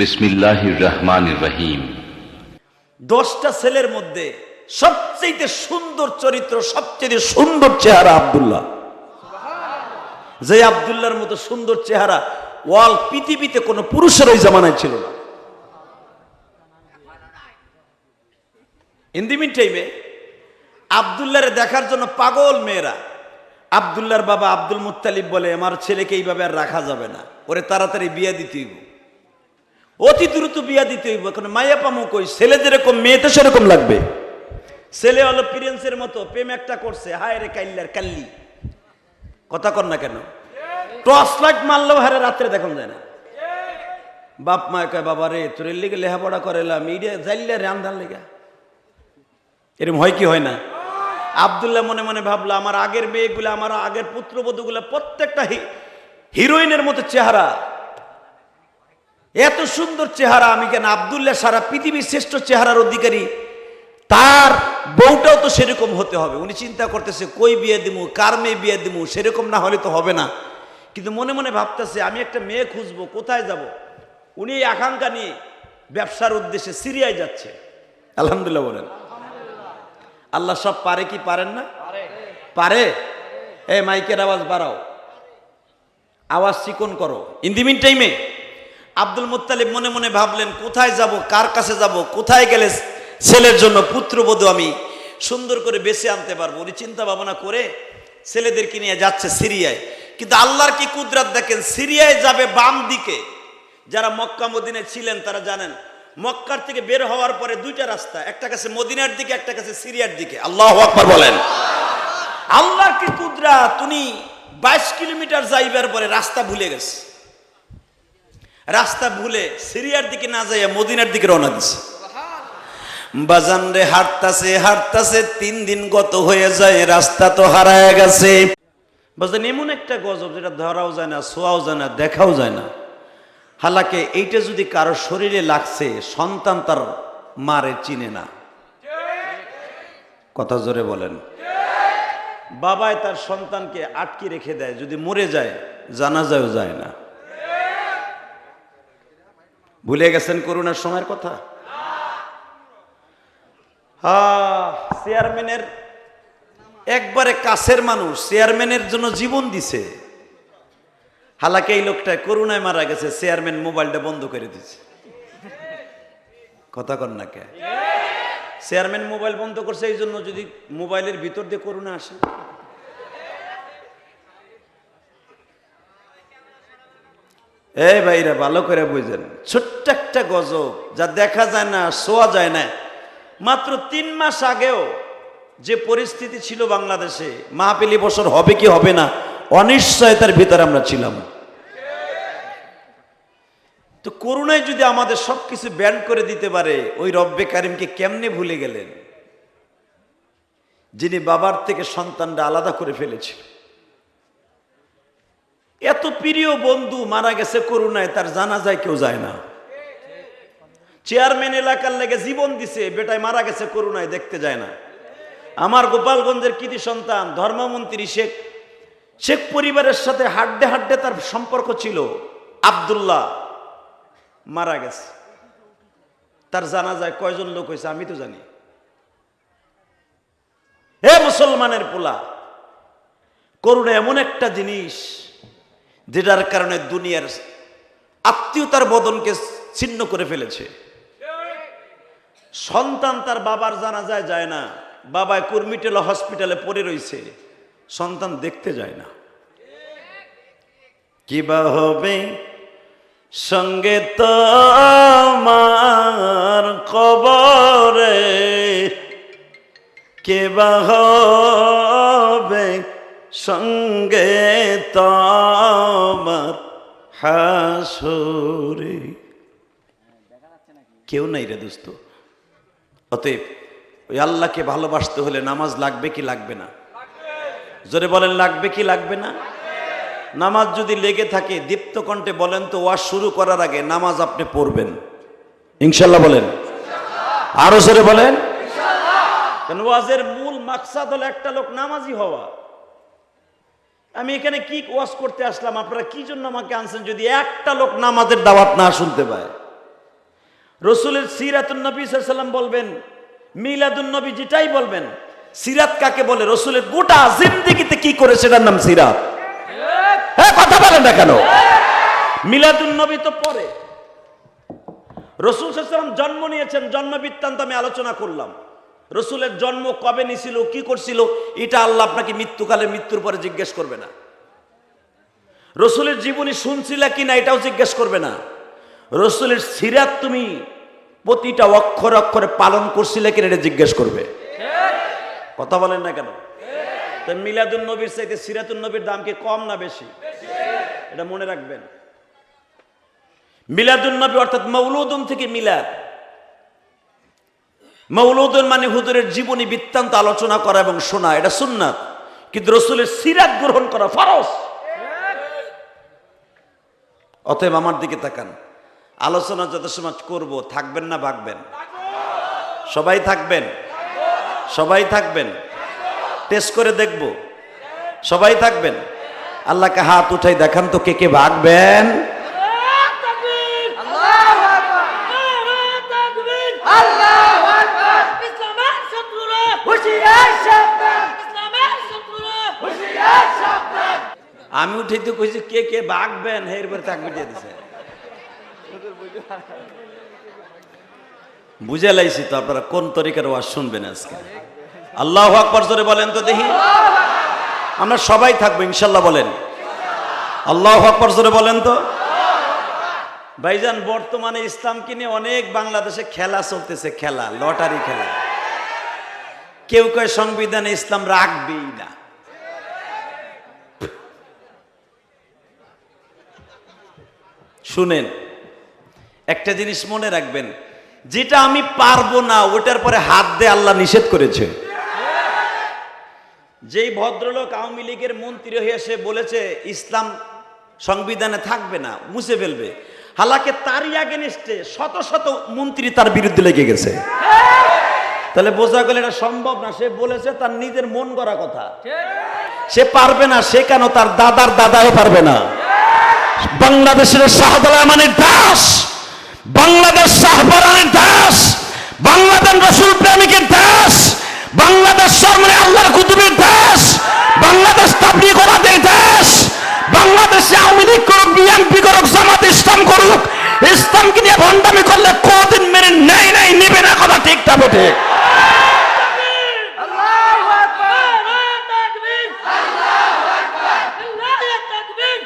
বিসমিল্লাহির রহমানির রহিম। দশটা ছেলের মধ্যে সবচেয়ে সুন্দর চরিত্র সবচেয়ে সুন্দর চেহারা আব্দুল্লাহ। যে আব্দুল্লাহর মতো সুন্দর চেহারা ওয়াল পৃথিবীতে কোনো পুরুষের ওই জামানায় ছিল না। ইন দি মিন টাইমে আবদুল্লাহরে দেখার জন্য পাগল মেয়েরা, আবদুল্লাহর বাবা আব্দুল মুত্তালিব বলে, আমার ছেলেকে এইভাবে আর রাখা যাবে না। ওরে তাড়াতাড়ি বিয়ে দিতে হইব অতি দ্রুত বিয়া দিতে হইব। এখন মায়া পামু কই? ছেলে যেরকম মেয়েতে সেরকম লাগবে। ছেলে হলো প্রিন্সের মতো, প্রেম একটা করছে। হায় রে কাল্লার কাল্লি। কথা কর না কেন? টর্চ লাইট মারলেও হারে রাত্রে দেখুন যায় না। বাপ মা কয়, বাবা রে তোর লিগে লেখাপড়া করেলাম ইডে জাইলে রান্ধার লেগা। এরকম হয় কি হয় না? আবদুল্লাহ মনে মনে ভাবলো, আমার আগের মেয়েগুলো, আমার আগের পুত্রবধূগুলো প্রত্যেকটা হিরোইনের মতো চেহারা। এত সুন্দর চেহারা, আমি কেন আবদুল্লাহ সারা পৃথিবীর শ্রেষ্ঠ চেহারার অধিকারী? তার বউটাও তো সেরকম হতে হবে। উনি চিন্তা করতেছে, কই বিয়ে দিমু? কার মেয়ে বিয়ে দিমু? সেরকম না হলে তো হবে না। কিন্তু মনে মনে ভাবতেছে, আমি একটা মেয়ে খুঁজবো, কোথায় যাব? উনি এই আকাঙ্ক্ষা নিয়ে ব্যবসার উদ্দেশ্যে সিরিয়ায় যাচ্ছে। আলহামদুলিল্লাহ বলেন। আল্লাহ সব পারে কি পারেন না? পারে। এ মাইকের আওয়াজ বাড়াও। আওয়াজ চিকন করো। ইন দি মিন টাইমে আব্দুল মুত্তালিব মনে মনে ভাবলেন, কোথায় যাব, কার কাছে যাব, কোথায় গেলে ছেলের জন্য পুত্রবধূ আমি সুন্দর করে বেছে আনতে পারব? উনি চিন্তা ভাবনা করে ছেলেদেরকে নিয়ে যাচ্ছে সিরিয়ায়। কিন্তু আল্লাহর কি কুদরাত দেখেন? সিরিয়ায় যাবে বাম দিকে। যারা মক্কা, মদিনায় ছিলেন, তারা জানেন, মক্কার থেকে বের হওয়ার পরে দুইটা রাস্তা, একটা কাছে মদিনার দিকে, একটা কাছে সিরিয়ার দিকে। আল্লাহ আকবার বলেন। আল্লাহর কি কুদরা তুমি বাইশ কিলোমিটার যাইবার পরে রাস্তা ভুলে গেছে। রাস্তা ভুলে সিরিয়ার দিকে না যাইয়া মদিনার দিকে রওনা দিছে। বাজান রে, হাঁটতাছে হাঁটতাছে, তিন দিন গত হয়ে যায়, রাস্তা তো হারায় গেছে। বাজান, এমন একটা গজব যেটা ধরাও যায় না, শোয়াও যায় না, দেখাও যায় না। হালাকে এইটা যদি কারও শরীরে লাগছে, সন্তান তার মারে চিনে না। কথা জোরে বলেন। বাবায় তার সন্তানকে আটকে রেখে দেয়, যদি মরে যায় জানা যায় না। ভুলে গেছেন করোনার সময়ের কথা? চেয়ারম্যানের একবারে কাছের মানুষ, চেয়ারম্যানের জন্য জীবন দিছে। হালাকে এই লোকটা করুণায় মারা গেছে, চেয়ারম্যান মোবাইলটা বন্ধ করে দিছে। কথা কর না কে? চেয়ারম্যান মোবাইল বন্ধ করছে এই জন্য যদি মোবাইলের ভিতর দিয়ে করুণা আসে। এই ভাইরা, ভালো করে বুঝেন। ছোট্ট একটা গজব যা দেখা যায় না, শোয়া যায় না। মাত্র তিন মাস আগেও যে পরিস্থিতি ছিল বাংলাদেশে মাহপিলি বছর হবে কি হবে না, অনিশ্চয়তার ভিতরে আমরা ছিলাম। তো করুণায় যদি আমাদের সবকিছু ব্যান করে দিতে পারে, ওই রব্বে কারিমকে কেমনে ভুলে গেলেন? যিনি বাবার থেকে সন্তানটা আলাদা করে ফেলেছিল। এত প্রিয় বন্ধু মারা গেছে করুণায়, তার জানা যায় কেউ যায় না। চেয়ারম্যান এলাকার লেগে জীবন দিছে, বেটায় মারা গেছে করুণায়, দেখতে যায় না। আমার গোপালগঞ্জের কৃতি সন্তান, ধর্মমন্ত্রী শেখ শেখ পরিবারের সাথে হাড্ডে হাড্ডে তার সম্পর্ক ছিল। আব্দুল্লাহ মারা গেছে। তার জানা যায় কয়জন লোক হয়েছে আমি তো জানি। হে মুসলমানের পোলা, করুণা এমন একটা জিনিস যেটার কারণে দুনিয়ার আত্মীয়তার বদনকে ছিন্ন করে ফেলেছে। সন্তান তার বাবার জানা যায় যায় না, বাবায় কুর্মিটেল হসপিটালে পড়ে রয়েছে, সন্তান দেখতে যায় না। কিবা হবে? সঙ্গে তোমার কবরে কেবা হবে? সঙ্গে তোমার হাসরে। কেউ নাই রে দোস্ত। অতএব ওই আল্লাহকে ভালোবাসতে হলে নামাজ লাগবে কি লাগবে না? জোরে বলেন লাগবে কি লাগবে না? নামাজ যদি লেগে থাকে দীপ্ত কণ্ঠে বলেন তো ওয়াজ শুরু করার আগে নামাজ আপনি পড়বেন। ইনশাল্লাহ বলেন। আরও জোরে বলেন। কেন ওয়াজের মূল মাকসাদ হলো একটা লোক নামাজি হওয়া। আমি এখানে কি ওয়াজ করতে আসলাম? আপনারা কি জন্য আমাকে আনছেন যদি একটা লোক নামাজের দাওয়াত না শুনতে পায়? রসুলের সিরাতুন নবী সাল্লাম বলবেন, মিলাদুন নবী যেটাই বলবেন, সিরাত কাকে বলে? রসুলের গোটা জিন্দিগিতে কি করে সেটার নাম সিরাত? হ্যাঁ কথা বলেন না কেন? মিলাদুন নবী তো পরে। রসুল সাল্লাম জন্ম নিয়েছেন জন্ম বৃত্তান্ত আমি আলোচনা করলাম। রসুলের জন্ম কবে নিছিল কি করছিল এটা আল্লাহ আপনাকে মৃত্যুকালে মৃত্যুর পরে জিজ্ঞেস করবে না। রসুলের জীবনী শুনছিলা কি না এটাও জিজ্ঞেস করবে না। রসুলের সিরাত তুমি প্রতিটা অক্ষর অক্ষরে পালন করছিলে কিনা এটা জিজ্ঞেস করবে। কথা বলেন না কেন? তো মিলাদুন নবীর চাইতে সিরাতুন নবীর দাম কি কম না বেশি। এটা মনে রাখবেন। মিলাদুন নবী অর্থাৎ মৌলুদুন থেকে মিলাদ। মৌলুদুন মানে হুজুরের জীবনী বৃত্তান্ত আলোচনা করা এবং শোনা, এটা সুন্নাত। কিন্তু রসুলের সিরাত গ্রহণ করা ফরজ। অতএব আমার দিকে তাকান। আলোচনা যত সময় করব, থাকবেন না ভাগবেন। সবাই থাকবেন? সবাই থাকবেন? টেস্ট করে দেখব। সবাই থাকবেন? আল্লাহকে হাত উঠাই দেখান তো কে কে ভাগবেন। ইসলামের শত্রুরা হুঁশিয়ার সাবধান ইসলামের শত্রুরা হুঁশিয়ার সাবধান আমি উঠে তো কইছি, কে কে ভাগবেন হের পরে তাক মিটিয়ে দিছে। বুঝে লাইছি তো আপনারা কোন তরিকার ওয়াজ শুনবেন আজকে। আল্লাহ আকবর জোরে বলেন তো দেখি। আমরা সবাই থাকব, ইনশাল্লাহ বলেন। আল্লাহ আকবর জোরে বলেন তো। ভাইজান, বর্তমানে ইসলামকে নিয়ে অনেক বাংলাদেশে খেলা চলতেছে, খেলা, লটারি খেলা। কেউ কয় সংবিধানে ইসলাম রাখবেই না। শুনেন, একটা জিনিস মনে রাখবেন, যেটা আমি পারব না, ওটার পরে হাত দিয়ে আল্লাহ নিষেধ করেছে। যেই ভদ্রলোক আওয়ামী লীগের মন্ত্রী হয়ে বলেছে, ইসলাম সংবিধানে থাকবে না, মুছে ফেলবে। হালাকে তারই আগেনিস্টে শত শত মন্ত্রী তার বিরুদ্ধে লেগে গেছে। তাহলে বোঝা গেল এটা সম্ভব না। সে বলেছে তার নিজের মন গড়া কথা। সে পারবে না, সে কেন তার দাদার দাদাও পারবে না? বাংলাদেশের শাহজালামানের দাস, বাংলাদেশ শাহবারানের দাস, বাংলাদেশ রসুল প্রেমিকের দাস, বাংলাদেশ সরমানে আল্লাহর কুতুবের দাস, বাংলাদেশ তাবলিগ ওলাদের দাস, বাংলাদেশে আওয়ামী লীগ করুক, বিএনপি করুক, জামাত ইসলাম করুক, ইসলামকে নিয়ে ভণ্ডামি করলে কদিন মেনে নেয় নাই, নেবে না কথা ঠিকটা বটে। আল্লাহু আকবার নারে তাকবীর আল্লাহু আকবার নারে তাকবীর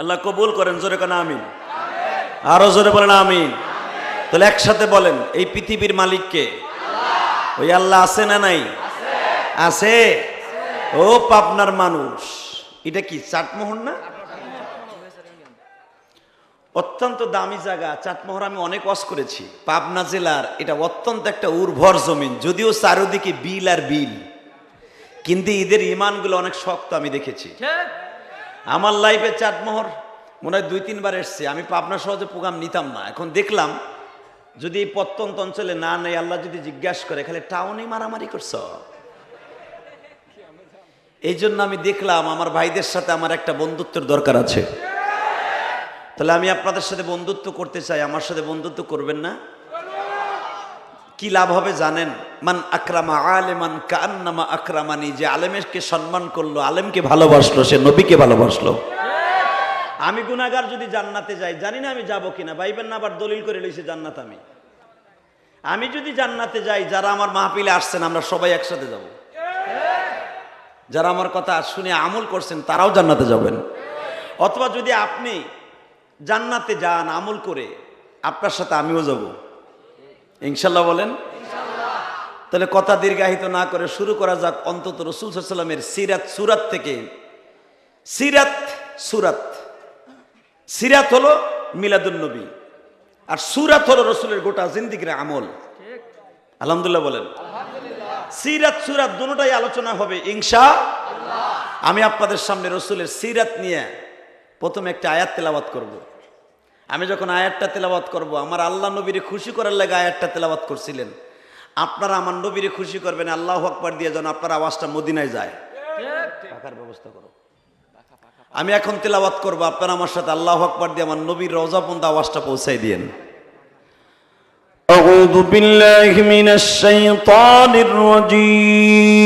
আল্লাহ কবুল করেন, জোরে কেন আমিন। আরও জোরে বলেন আমিন। তাহলে একসাথে বলেন, এই পৃথিবীর মালিককে। ওই আল্লাহ আছে না নাই? আছে। ও পাবনার মানুষ। এটা কি, চাটমোহর না? অত্যন্ত দামি জায়গা, চাটমোহর আমি অনেক ওয়াজ করেছি। পাবনা জেলার, এটা অত্যন্ত একটা উর্বর জমিন, যদিও চারিদিকে বিল আর বিল। কিন্তু এদের ইমানগুলো অনেক শক্ত আমি দেখেছি। আমার লাইফে চাটমোহর মনে হয় দুই, তিনবার এসছে। আমি পাবনা সহজে প্রোগ্রাম নিতাম না। এখন দেখলাম যদি এই প্রত্যন্ত অঞ্চলে না নেই, আল্লাহ যদি জিজ্ঞাসা করে, খালি টাউনে মারামারি করছ? এই জন্য আমি দেখলাম আমার ভাইদের সাথে আমার একটা বন্ধুত্বের দরকার আছে। তাহলে আমি আপনাদের সাথে বন্ধুত্ব করতে চাই। আমার সাথে বন্ধুত্ব করবেন না? কি লাভ হবে জানেন? মান আকরামা আলেমান কান্নামা আকরামানি, যে আলেমকে সম্মান করল, আলেমকে ভালোবাসলো, সে নবীকে ভালোবাসলো। আমি গুনাগার যদি জান্নাতে যাই, জানি না আমি যাব কিনা ভাইবেন না আবার দলিল করে লইছে জান্নাত আমি। আমি যদি জান্নাতে যাই, যারা আমার মাহফিলে আসছেন, আমরা সবাই একসাথে যাব। যারা আমার কথা শুনে আমল করছেন, তারাও জান্নাতে যাবেন। অথবা যদি আপনি জান্নাতে যান আমল করে, আপনার সাথে আমিও যাব। ইনশাল্লাহ বলেন। তাহলে কথা দীর্ঘায়িত না করে শুরু করা যাক অন্তত রসুল সাল্লামের সিরাত সুরাত থেকে। সিরাত সুরাত। সিরাত হলো মিলাদুন নবী। আর সুরাত হলো রসুলের গোটা জিন্দিগির আমল। আলহামদুলিল্লাহ বলেন। সিরাত সুরাত দুটোটাই আলোচনা হবে, ইনশা আমি আপনাদের সামনে রসুলের সিরাত নিয়ে প্রথমে একটা আয়াত তেলাওয়াত করব। আমি যখন আয়াতটা তেলাওয়াত করব আমার আল্লাহ নবীরে খুশি করার লাগে আয়াতটা তেলাওয়াত করছিলেন আপনারা আমার নবীরে খুশি করবেন আল্লাহ আকবার দিয়ে যেন আপনার আওয়াজটা মদিনায় যায় পাখার ব্যবস্থা করো আমি এখন তেলাওয়াত করবো আপনারা আমার সাথে আল্লাহ আকবর দিয়ে আমার নবীর রওজা পর্যন্ত আওয়াজটা পৌঁছাই দিয়েন أعوذ بالله من الشيطان الرجيم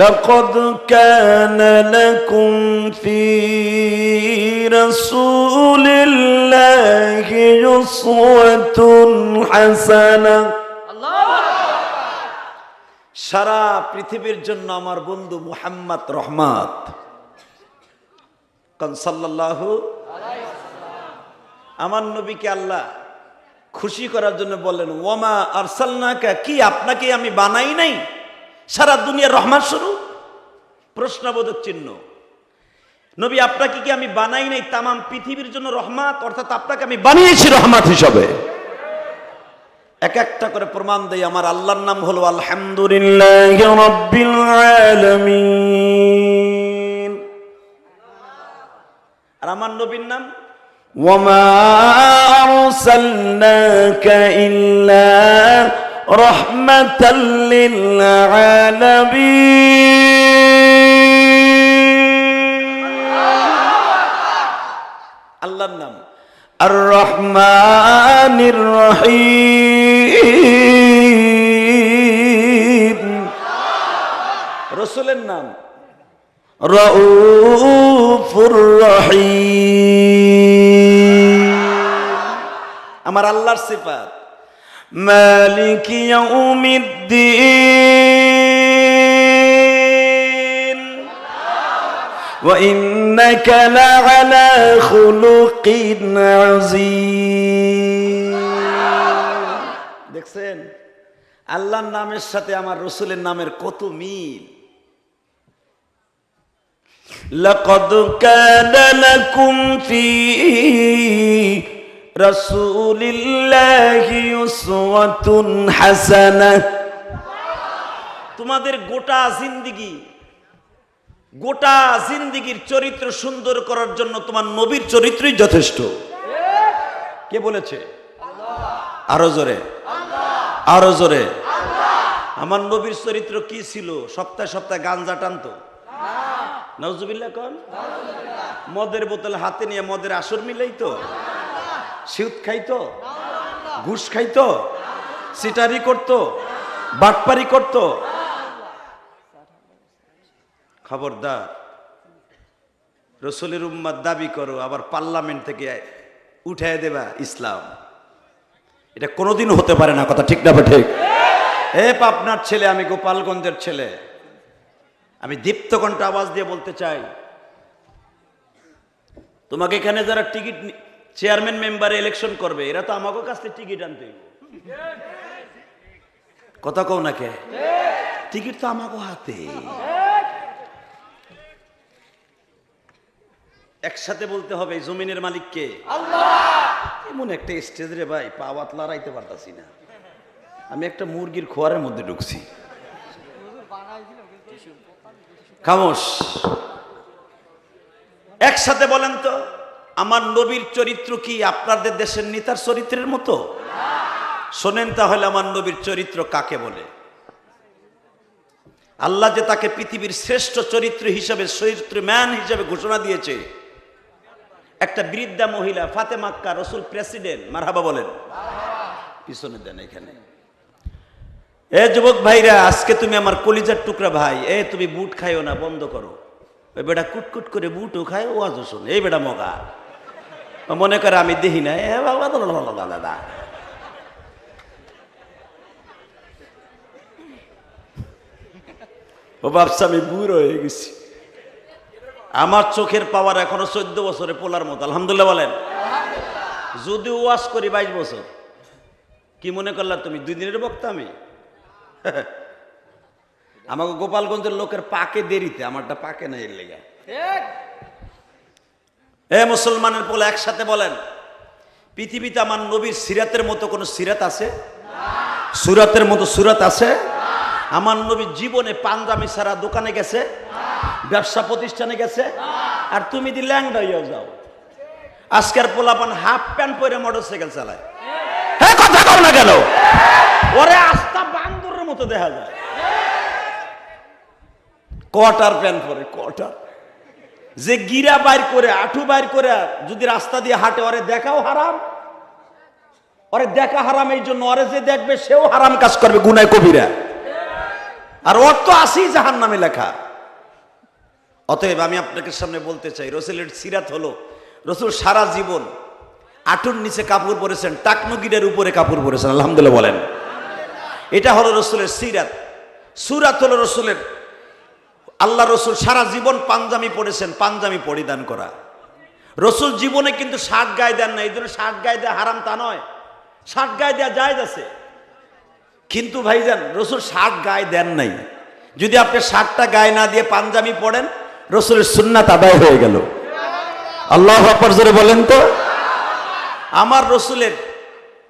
لقد كان لكم في رسول الله أسوة حسنة সারা পৃথিবীর জন্য আমার বন্ধু মুহাম্মদ রহমাত কারণ সাল্লাল্লাহু আমার নবীকে আল্লাহ খুশি করার জন্য বললেন ওমা আরসালনাকা কি আপনাকে আমি বানাই নাই সারা দুনিয়ার রহমান শুরু প্রশ্নবোধক চিহ্ন। নবী, আপনাকে কি আমি বানাই নাই তামাম পৃথিবীর জন্য রহমাত? অর্থাৎ আপনাকে আমি বানিয়েছি রহমাত হিসাবে। এক একটা করে প্রমাণ দেয় আমার আল্লাহর নাম হলো আলহামদুলিল্লাহ আর আমার নবীর নাম? ওয়া মা ইল্লা رحمة للعالمين আল্লাহর নাম الرحمن الرحيم রসুলের নাম رؤوف رحيم আমার আল্লাহর সিফাত مالك يوم الدين وإنك لعلى خلق عظيم দেখছেন আল্লাহর নামের সাথে আমার রসুলের নামের কত মিল لقد كان لكم في তোমাদের গোটা জিন্দিগি গোটা জিন্দিগির চরিত্র সুন্দর করার জন্য তোমার নবীর চরিত্রই যথেষ্ট। কে বলেছে? আরও জোরে। আরও জোরে। আমার নবীর চরিত্র কি ছিল? সপ্তাহে সপ্তাহে গাঞ্জা টানতো। নজুবিল্লা কন। মদের বোতল হাতে নিয়ে মদের আসর মিলাই তো সিউত খাইতো, ঘুষ খাইতো, সিটারি করতো, বাটপারি করতো। খবরদার, রসুলের উম্মাদ দাবি করো, আবার পার্লামেন্ট থেকে উঠায় দেবা ইসলাম। এটা কোনোদিন হতে পারে না, কথা ঠিক না ঠিক? এ পাপনার ছেলে, আমি গোপালগঞ্জের ছেলে। আমি দীপ্তকণ্ঠ আওয়াজ দিয়ে বলতে চাই, তোমাকে এখানে যারা টিকিট চেয়ারম্যান মেম্বারে ইলেকশন করবে এরা তো আমাকে কাছ থেকে টিকিট আনতে কথা কও নাকে টিকিট তো আমাকে হাতে। একসাথে বলতে হবে জমিনের মালিককে এমন একটা স্টেজ রে ভাই পা পাওয়াত লড়াইতে পারতাছি না। আমি একটা মুরগির খোয়ারের মধ্যে ঢুকছি। খামোশ। একসাথে বলেন তো। আমার নবীর চরিত্র কি আপনাদের দেশের নেতার চরিত্রের মতো? শোনেন তাহলে আমার নবীর চরিত্র কাকে বলে? আল্লাহ যে তাকে পৃথিবীর শ্রেষ্ঠ চরিত্র হিসাবে, চরিত্র ম্যান হিসাবে ঘোষণা দিয়েছে। একটা বৃদ্ধা মহিলা ফাতেমাক্কা রসুল প্রেসিডেন্ট, মারহাবা বলেন। পিছনে দেন এখানে। এ যুবক ভাইরা, আজকে তুমি আমার কলিজার টুকরা ভাই। এ, তুমি বুট খাইও না, বন্ধ করো। ওই বেটা কুটকুট করে বুটও খায়, ওয়াজও শোনে। এই বেটা মগা। মনে করে আমি দেখি না দাদা ও ভাবছে আমি বুড়ো হয়ে গেছি। আমার চোখের পাওয়ার এখনও চোদ্দ বছরে পোলার মতো, আলহামদুলিল্লাহ বলেন। যদি ওয়াশ করি বাইশ বছর, কি মনে করলা তুমি, দুই দিনের বক্তা আমি? আমাকে গোপালগঞ্জের লোকের পাকে দেরিতে, আমারটা পাকে না এর লেগে। এ মুসলমানের পোলা একসাথে বলেন, পৃথিবীতে আমার নবীর সিরাতের মতো কোনো সিরাত আছে? সুরাতের মতো সুরাত আছে? আমার নবী জীবনে পাঞ্জাবি সারা দোকানে গেছে? ব্যবসা প্রতিষ্ঠানে গেছে? আর তুমি দি ল্যাংডা হইয়াও যাও, আজকের পোলাপান হাফ প্যান্ট পরে মোটর সাইকেল চালায়। হ্যাঁ কথা কও না কেন? ওরে আস্তা বান্দরের মতো দেখা যায়। কোয়ার্টার প্যান্ট পরে? কোয়ার্টার যে গিরা বাইর করে, আঠু বাইর করে যদি রাস্তা দিয়ে হাঁটে, ওরে দেখাও হারাম। ওরে দেখা হারাম এই জন্য, ওরে যে দেখবে, সেও হারাম কাজ করবে, গুনায় কবিরা। আর ওর তো আসি জাহান নামে লেখা। অতএব আমি আপনাকে সামনে বলতে চাই, রসুলের সিরাত হলো, রসুল সারা জীবন আটুর নিচে কাপড় পরেছেন, টাকনুগিরের উপরে কাপড় পরেছেন, আলহামদুলিল্লাহ বলেন। এটা হলো রসুলের সিরাত। সুরাত হলো রসুলের আল্লাহ রসুল সারা জীবন পাঞ্জামি পড়েছেন, পাঞ্জামি পরিধান করা। রসুল জীবনে কিন্তু শার্ট গায়ে দেন না, এই জন্য শার্ট গায়ে দেওয়া হারাম তা নয়। শার্ট গায়ে দেওয়া জায়জ আছে। কিন্তু ভাইজান, রসুল শার্ট গায়ে দেন নাই। যদি আপনি শার্টটা গায়ে না দিয়ে পাঞ্জামি পড়েন, রসুলের সুন্নাত আদায় হয়ে গেল। আল্লাহ জোরে বলেন তো। আমার রসুলের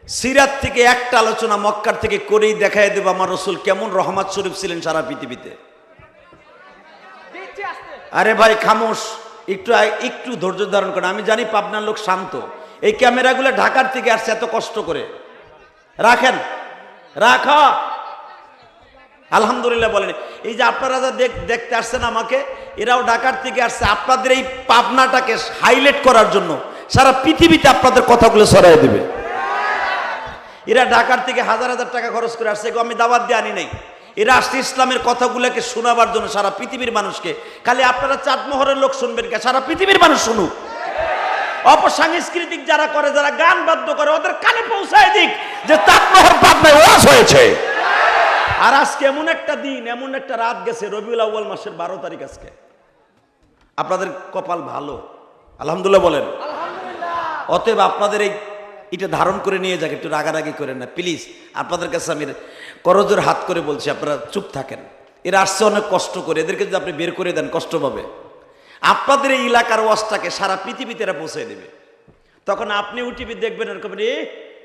সিরাত থেকে একটা আলোচনা মক্কার থেকে করেই দেখাই দেব, আমার রসুল কেমন রহমত শরীফ ছিলেন সারা পৃথিবীতে। আরে ভাই, খামোশ। একটু একটু ধৈর্য ধারণ করেন আমি জানি পাবনার লোক শান্ত। এই ক্যামেরাগুলো ঢাকার থেকে আসছে এত কষ্ট করে। রাখেন। রাখ। আলহামদুলিল্লাহ বলেন। এই যে আপনারা যা দেখ- দেখতে আসছেন আমাকে, এরাও ঢাকার থেকে আসছে। আপনাদের এই পাবনাটাকে হাইলাইট করার জন্য সারা পৃথিবীতে আপনাদের কথাগুলো ছড়াই দেবে। এরা ঢাকার থেকে হাজার হাজার টাকা খরচ করে আসছে। আমি দাবাত দিয়ে আনি নাই। এরা আসছে ইসলামের কথাগুলোকে শোনাবার জন্য সারা পৃথিবীর মানুষকে, খালি আপনারা চাঁদমোহরের লোক শুনবেন কে? সারা পৃথিবীর মানুষ শুনুক। অপসাংস্কৃতিক যারা করে, যারা গান বাদ্য করে, ওদের কানে পৌঁছায় দিক যে চাঁদমোহর পাবনায় ওয়াজ হয়েছে। আর আজকে এমন একটা দিন, এমন একটা রাত গেছে, রবিউল আউ্বাল মাসের বারো তারিখ আজকে। আপনাদের কপাল ভালো? আলহামদুলিল্লাহ বলেন। অতএব আপনাদের এই এটা ধারণ করে নিয়ে যাক, একটু রাগারাগি করেন না। প্লিজ, আপনাদের কাছে আমি করজোর হাত করে বলছি, আপনারা চুপ থাকেন। এরা আসছে অনেক কষ্ট করে, এদেরকে যদি আপনি বের করে দেন, কষ্ট পাবে। আপনাদের এই এলাকার ওয়াজটাকে সারা পৃথিবীতে এরা পৌঁছে দেবে। তখন আপনি উঠিবি দেখবেন এরকম রে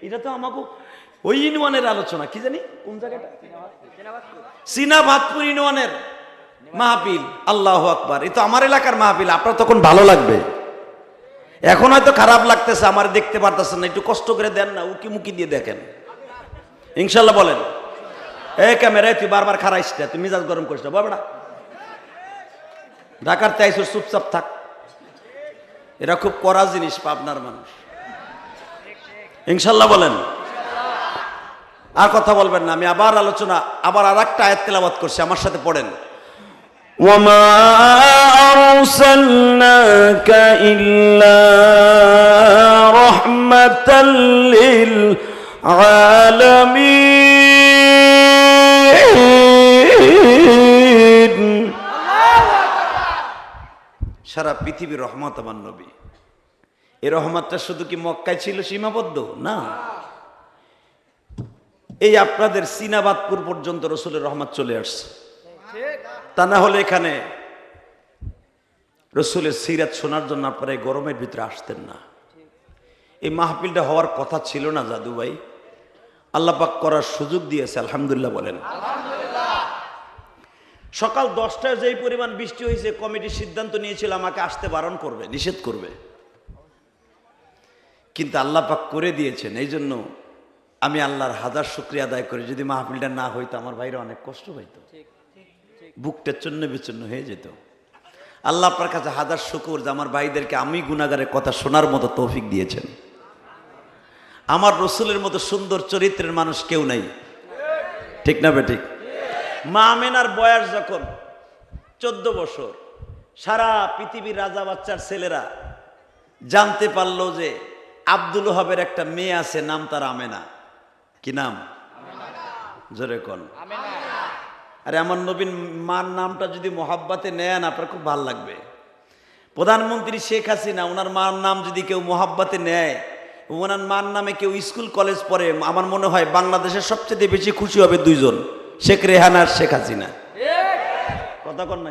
এটা তো আমাকে ওই ইউনিয়নের আলোচনা। কি জানি? কোন জায়গাটা? সিনা ভাতপুর ইউনিয়নের মাহফিল। আল্লাহ আকবার। এ তো আমার এলাকার মাহফিল, আপনার তখন ভালো লাগবে। এখন হয়তো খারাপ লাগতেছে, আমার দেখতে পারতেছেন না, একটু কষ্ট করে দেন না উকি মুকি দিয়ে দেখেন। ইনশাল্লাহ বলেন, এ ক্যামেরায় তুই বারবার খারাইস না, তুই মিজাজ গরম করিস না বাবাটা ঢাকার চুপচাপ থাক। এরা খুব কড়া জিনিস, পাবনার মানুষ। ইনশাল্লাহ বলেন, আর কথা বলবেন না, আমি আবার আলোচনা, আবার আর একটা আয়াত তেলাবাত করছি, আমার সাথে পড়েন। وما أرسلناك إلا رحمة للعالمين সারা পৃথিবীর রহমত আমার নবী এই রহমতটা শুধু কি মক্কায় ছিল সীমাবদ্ধ না এই আপনাদের সিনাবাদপুর পর্যন্ত রসুলের রহমত চলে আসছে তা না হলে এখানে রসুলের সিরাত শোনার জন্য আপনারা এই গরমের ভিতরে আসতেন না। এই মাহফিলটা হওয়ার কথা ছিল না জাদু ভাই। আল্লাপাক করার সুযোগ দিয়েছে, আলহামদুলিল্লাহ বলেন। সকাল দশটায় যেই পরিমাণ বৃষ্টি হয়েছে, কমিটির সিদ্ধান্ত নিয়েছিল আমাকে আসতে বারণ করবে, নিষেধ করবে। কিন্তু আল্লাহ পাক করে দিয়েছেন, এই জন্য আমি আল্লাহর হাজার শুক্রিয়া আদায় করি। যদি মাহফিলটা না হইতো, আমার ভাইরা অনেক কষ্ট হইতো। বুকটা চন্ন বিচন্ন হয়ে যেত। আল্লাহ আপনার কাছে হাজার শুকুর যে আমার ভাইদেরকে আমি গুণাগারের কথা শোনার মতো তৌফিক দিয়েছেন। আমার রসুলের মতো সুন্দর চরিত্রের মানুষ কেউ নাই। ঠিক না বেঠিক? মা আমেনার বয়স যখন চোদ্দ বছর, সারা পৃথিবীর রাজা বাচ্চার ছেলেরা জানতে পারল যে আব্দুল হবের একটা মেয়ে আছে, নাম তার আমেনা। কি নাম? জোরে কন। আরে আমার নবীন মার নামটা যদি মোহাব্বাতে নেন, আপনার খুব ভালো লাগবে। প্রধানমন্ত্রী শেখ হাসিনা, ওনার মার নাম যদি কেউ মোহাব্বাতে নেয়, ওনার মার নামে কেউ স্কুল, কলেজ পড়ে, আমার মনে হয় বাংলাদেশের সবচেয়ে বেশি খুশি হবে দুইজন, শেখ রেহানা আর শেখ হাসিনা। কথা কর না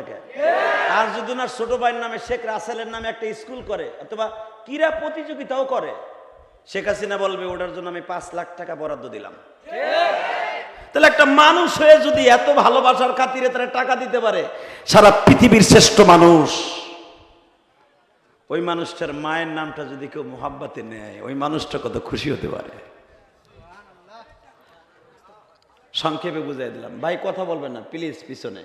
আর যদি ওনার ছোট ভাইয়ের নামে শেখ রাসেলের নামে একটা স্কুল করে, অথবা ক্রীড়া প্রতিযোগিতাও করে, শেখ হাসিনা বলবে, ওটার জন্য আমি পাঁচ লাখ টাকা বরাদ্দ দিলাম। তাহলে একটা মানুষ হয়ে যদি এত ভালোবাসার খাতিরে তারা টাকা দিতে পারে, সারা পৃথিবীর শ্রেষ্ঠ মানুষ। ওই মানুষটার মায়ের নামটা যদি কেউ মোহাব্বাতে নেয়, ওই মানুষটা কত খুশি হতে পারে। সংক্ষেপে বুঝাই দিলাম। ভাই, কথা বলবেন না, প্লিজ, পিছনে।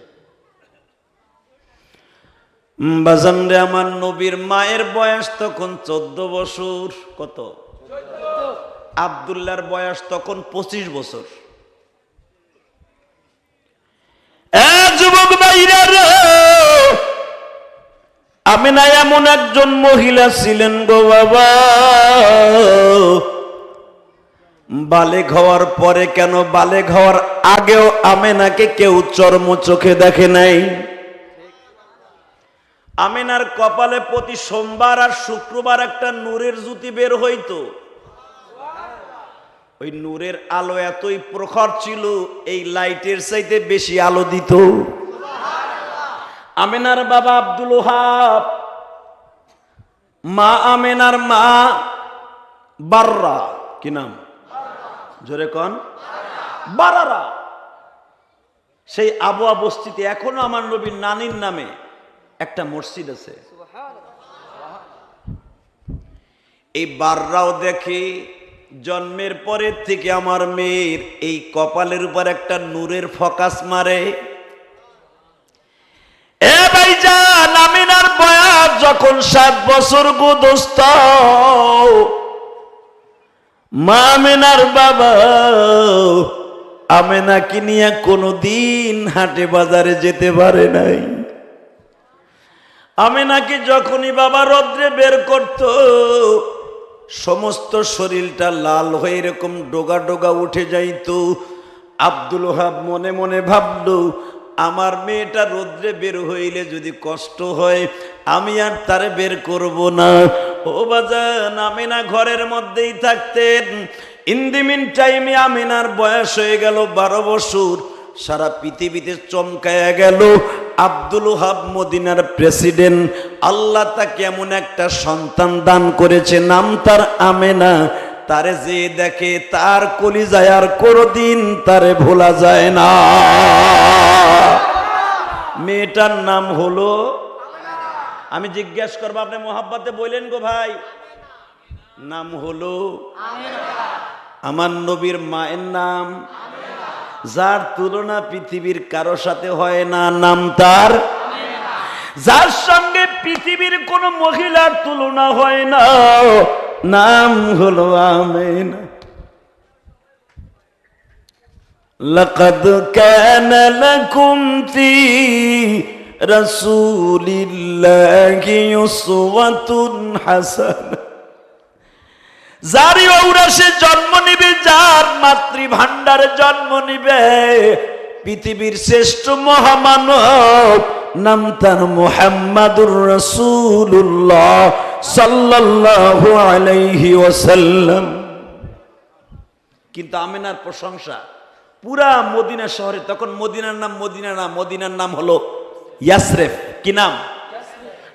বাজান আমার নবীর মায়ের বয়স তখন চোদ্দ বছর। কত? আবদুল্লার বয়স তখন পঁচিশ বছর এ যুবক ভাইরা রে, আমিনা এমন একজন মহিলা ছিলেন গো বাবা। বালেক হওয়ার পরে কেন? বালেক হওয়ার আগেও আমেনাকে কেউ চর্ম চোখে দেখে নাই। আমেনার কপালে প্রতি সোমবার আর শুক্রবার একটা নূরের জুতি বের হইতো। ওই নূরের আলো এতই প্রখর ছিল এই লাইটের চাইতে বেশি আলো দিত। আমেনার বাবা আব্দুল ওহাব মা আমেনার মা বাররা। কি নাম? জোরে কন। বারারা। সেই আবুয়া বস্তিতে এখনও আমার নবীর নানির নামে একটা মসজিদ আছে। এই বাররাও দেখে জন্মের পরের থেকে আমার মেয়ের এই কপালের উপর একটা নূরের ফকাস মারে। ভাইজান, আমিনার বয়স যখন সাত বছর গো দোস্ত, মা আমিনার বাবা, আমেনাকে নিয়ে কোনোদিন হাটে বাজারে যেতে পারে নাই। আমি নাকি যখনই বাবা রদ্রে বের করত সমস্ত শরীরটা লাল হয়ে এরকম ডোগা ডোগা উঠে যাইত। আব্দুল হাব মনে মনে ভাবল, আমার মেয়েটা রোদ্রে বের হইলে যদি কষ্ট হয়, আমি আর তারে বের করব না। ও বাজান, আমিনা ঘরের মধ্যেই থাকতেন। ইন্দিমিন টাইমে আমিনার বয়স হয়ে গেল বারো বছর। সারা পৃথিবীতে চমকায়া গেল। আব্দুল হাব মদিনার প্রেসিডেন্ট, আল্লাহ তাকে এমন একটা সন্তান দান করেছে, নাম তার আমেনা। তারে যে দেখে তার কলিজায় আর কোনোদিন তারে ভোলা যায় না। মেয়েটার নাম হলো, আমি জিজ্ঞেস করব, আপনি মোহাব্বতে বললেন গো ভাই? নাম হলো, আমার নবীর মায়ের নাম। যার তুলনা পৃথিবীর কারো সাথে হয় না নাম তার যার সঙ্গে পৃথিবীর কোন মহিলার তুলনা হয় না নাম হলো আমেনা لقد كان لكم في رسول الله أسوة حسنة যারই ঔরাসে জন্ম নিবে, যার মাতৃ ভান্ডারে জন্ম নিবে। পৃথিবীর শ্রেষ্ঠ মহামানব নাম তার মোহাম্মদুর রসুল্লাহ সাল্লাল্লাহু আলাইহি ওয়াসাল্লাম। কিন্তু আমিনার প্রশংসা, পুরা মদিনা শহরে, তখন মদিনার নাম মদিনা না, মদিনার নাম হলো ইয়াসরেফ। কি নাম?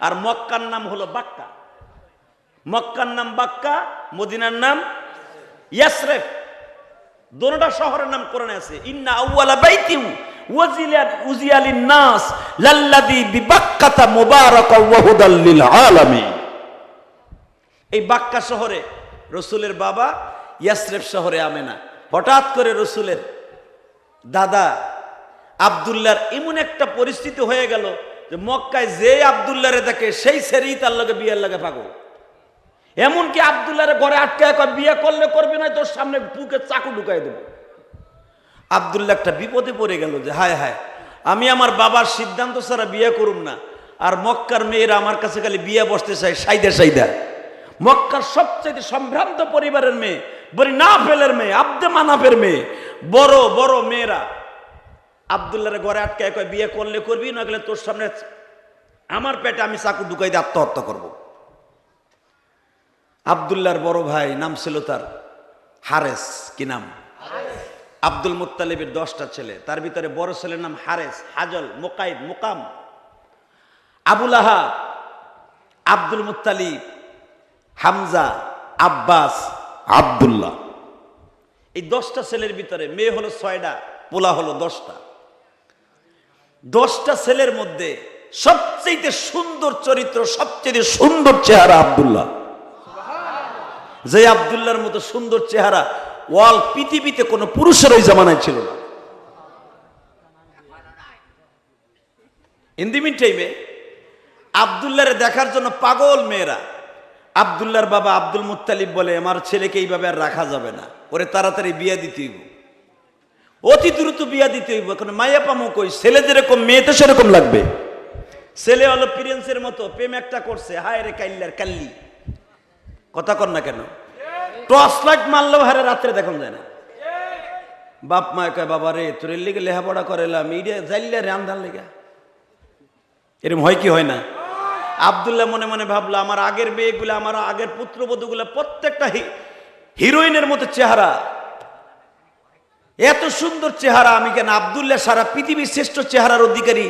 আর মক্কার নাম হলো বাক্কা। মক্কার নাম বাক্কা, মদিনার নাম ইয়াসরেফ। দোনোটা শহরের নাম কোরআনে আছে। ইন্না আউয়ালা বাইতিউ উজিয়ালিন নাস লাল্লাযী বিবাক্কাতা মুবারাকা ওয়া হুদাল লিল আলামিন এই বাক্কা শহরে রসুলের বাবা, ইয়াসরেফ শহরে আমেনা। হঠাৎ করে রসুলের দাদা আবদুল্লার এমন একটা পরিস্থিতি হয়ে গেল যে মক্কায় যে আবদুল্লারে দেখে সেই সেরেই তার লগে বিয়ের লাগে পাগল। এমনকি আবদুল্লারে ঘরে আটকায় কয়, বিয়ে করলে করবি না, তোর সামনে বুকে চাকু ঢুকাই দেবো। আবদুল্লাহ একটা বিপদে পড়ে গেল যে, হায় হায়, আমি আমার বাবার সিদ্ধান্ত ছাড়া বিয়ে করুম না, আর মক্কার মেয়েরা আমার কাছে খালি বিয়ে বসতে চায়, সাইদা সাইদা। মক্কার সবচেয়ে সম্ভ্রান্ত পরিবারের মেয়ে, বলি না ফেলের মেয়ে, আব্দে মানাফের মেয়ে, বড় বড় মেয়েরা আবদুল্লাহর ঘরে আটকায় কয়, বিয়ে করলে করবি না গেলে তোর সামনে আমার পেটে আমি চাকু ঢুকাই দিয়ে আত্মহত্যা করব। আবদুল্লাহর বড় ভাই, নাম ছিল তার হারেস, কি নাম? আব্দুল মুত্তালিবের দশটা ছেলে। তার ভিতরে বড় ছেলের নাম হারেস, হাজল মোকাইদ মোকাম। আবুল আহাব, আব্দুল মুত্তালিব, হামজা, আব্বাস, আব্দুল্লাহ। এই দশটা ছেলের ভিতরে মেয়ে হলো ছয়টা, পোলা হলো দশটা। দশটা ছেলের মধ্যে সবচেয়ে সুন্দর চরিত্র সবচেয়ে সুন্দর চেহারা আব্দুল্লাহ। যে আবদুল্লার মতো সুন্দর চেহারা ওয়াল পৃথিবীতে কোনো পুরুষের ওই জামানায় ছিল না। ইন দি মিন টাইমে আবদুল্লাহরে দেখার জন্য পাগল মেয়েরা, আবদুল্লাহর বাবা আব্দুল মুত্তালিব বলে, আমার ছেলেকে এইভাবে আর রাখা যাবে না। ওরে তাড়াতাড়ি বিয়ে দিতে হইব। অতি দ্রুত বিয়া দিতে হইব। এখন মায়া পামো কই? ছেলে যেরকম, মেয়ে তো সেরকম লাগবে। ছেলে হলো প্রিন্সের মতো, প্রেম একটা করছে। হায় রে কাল্লার কাল্লি। কথা কর না কেন? টর্চ লাইট মারলেও হারে রাত্রে দেখুন যায় না। বাপ মা কয়, বাবা রে, তোর লিগে লেখাপড়া করেলাম ইডিয়া জাইল্লা রে আন্ধার লেগা। এরকম হয় কি হয় না? আবদুল্লাহ মনে মনে ভাবলো, আমার আগের মেয়েগুলো, আমার আগের পুত্রবধূগুলো প্রত্যেকটা হিরোইনের মতো চেহারা। এত সুন্দর চেহারা, আমি কেন আবদুল্লাহ সারা পৃথিবীর শ্রেষ্ঠ চেহারার অধিকারী?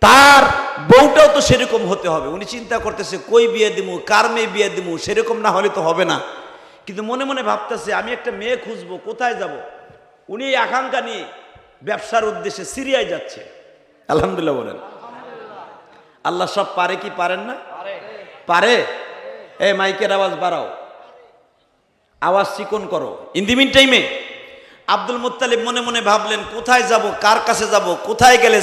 তার বউটাও তো সেরকম হতে হবে। উনি চিন্তা করতেছে, কই বিয়ে দিমু? কার মেয়ে বিয়ে দিমু? সেরকম না হলে তো হবে না। কিন্তু মনে মনে ভাবতেছে, আমি একটা মেয়ে খুঁজবো, কোথায় যাব? উনি এই আকাঙ্ক্ষা নিয়ে ব্যবসার উদ্দেশ্যে সিরিয়ায় যাচ্ছে। আলহামদুলিল্লাহ বলেন। আল্লাহ সব পারে কি পারেন না? পারে। এ, মাইকের আওয়াজ বাড়াও। আওয়াজ চিকন করো। ইন দি মিন টাইমে আব্দুল মুত্তালিব মনে মনে ভাবলেন, কোথায় যাব? কার কাছে যাব? কোথায় গেলে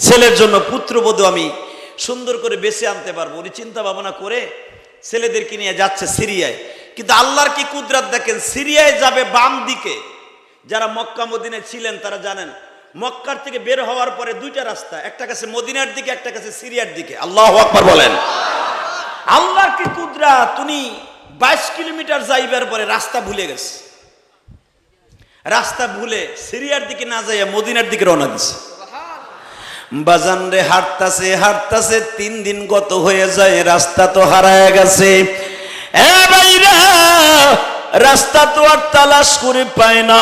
ছেলের জন্য পুত্রবধূ আমি সুন্দর করে বেছে আনতে পারব। উনি চিন্তা ভাবনা করে ছেলেদেরকে নিয়ে যাচ্ছে সিরিয়ায়। কিন্তু আল্লাহর কি কুদরাত দেখেন? সিরিয়ায় যাবে বাম দিকে। যারা মক্কা, মদিনায় ছিলেন, তারা জানেন, মক্কার থেকে বের হওয়ার পরে দুইটা রাস্তা, একটা কাছে মদিনার দিকে, একটা কাছে সিরিয়ার দিকে। আল্লাহ আকবার বলেন। আল্লাহর কি কুদরা তুমি বাইশ কিলোমিটার যাইবার পরে রাস্তা ভুলে গেছে। রাস্তা ভুলে সিরিয়ার দিকে না যাইয়া মদিনার দিকে রওনা দিছে। বাজান রে হাঁটতাছে হাঁটতাছে, তিন দিন গত হয়ে যায়, রাস্তা তো হারায় গেছে। এ রাস্তা তো আর তালাশ করে পায় না।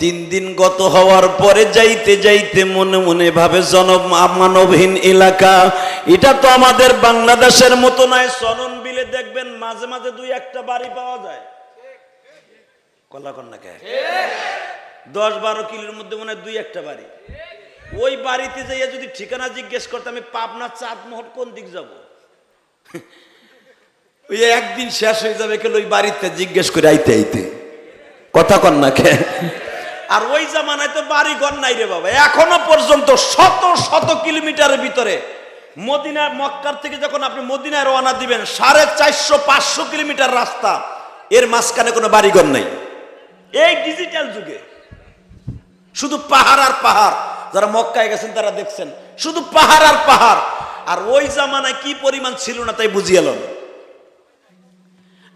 তিন দিন গত হওয়ার পরে যাইতে যাইতে মনে মনে ভাবে জন মানবহীন এলাকা। এটা তো আমাদের বাংলাদেশের মতো নয় সনন বিলে দেখবেন মাঝে মাঝে দুই একটা বাড়ি পাওয়া যায়। কন্যাকে? দশ বারো কিলোর মধ্যে মনে হয় দুই একটা বাড়ি। ওই বাড়িতে যাইয়া যদি ঠিকানা জিজ্ঞেস করতাম আমি পাবনা চাঁদমোহর কোন দিক যাব? ওই একদিন শেষ হয়ে যাবে কেন ওই বাড়িতে জিজ্ঞেস করে আইতে আইতে। কথা কন না কে? আর ওই জামানায় তো বাড়ি ঘর নাই রে বাবা। এখনও পর্যন্ত শত শত কিলোমিটারের ভিতরে মদিনার মক্কার থেকে যখন আপনি মদিনায় রওনা দিবেন, সাড়ে চারশো পাঁচশো কিলোমিটার রাস্তা, এর মাঝখানে কোনো বাড়িঘর নাই। এই ডিজিটাল যুগে। শুধু পাহাড় আর পাহাড়। যারা মক্কায় গেছেন, তারা দেখছেন, শুধু পাহাড় আর পাহাড়। আর ওই জামানায় কি পরিমাণ ছিল না তাই বুঝিয়ে এলাম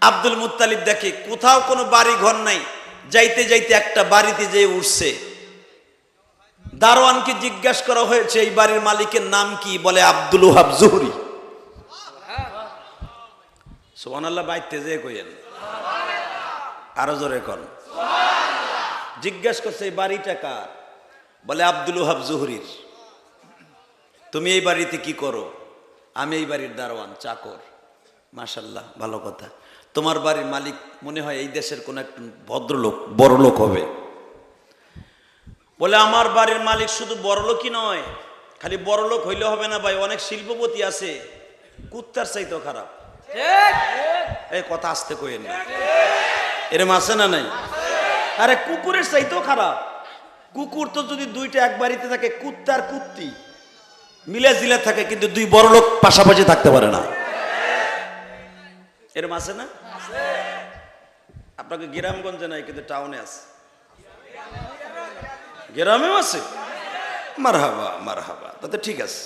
আব্দুল মুত্তালিব দেখে, কোথাও কোনো বাড়ি ঘর নাই, যাইতে যাইতে একটা বাড়িতে যেয়ে উঠছে। দারোয়ানকে জিজ্ঞাসা করা হয়েছে, এই বাড়ির মালিকের নাম কি? বলে, আব্দুল ওহাব জুহরি। সোহান আল্লাহ বাইতে যেয়ে কইেন আরও জোরে কর জিজ্ঞাসা করছে, এই বাড়িটা কার? বলে আব্দুল ওহাব জুহরির তুমি এই বাড়িতে কি করো? আমি এই বাড়ির দারোয়ান চাকর। মাশাল্লাহ ভালো কথা। তোমার বাড়ির মালিক মনে হয় এই দেশের কোন একটা ভদ্রলোক বড় লোক হবে। বলে আমার বাড়ির মালিক শুধু বড় লোকই নয় খালি বড় লোক হইলে হবে না ভাই অনেক শিল্পপতি আছে। কুত্তার চাইতেও খারাপ। এই কথা আসতে কইেন না। এরম আছে না নাই? আরে কুকুরের চাইতেও খারাপ। কুকুর তো যদি দুইটা এক বাড়িতে থাকে কুত্তার কুত্তি। মিলে জিলে থাকে, কিন্তু দুই বড় লোক পাশাপাশি থাকতে পারে না। এরম আছে না? আপনাকে গ্রামগঞ্জে নাই, কিন্তু টাউনে আছে। গ্রামেও আছে। মার হাবা মার হাবা তাতে ঠিক আছে।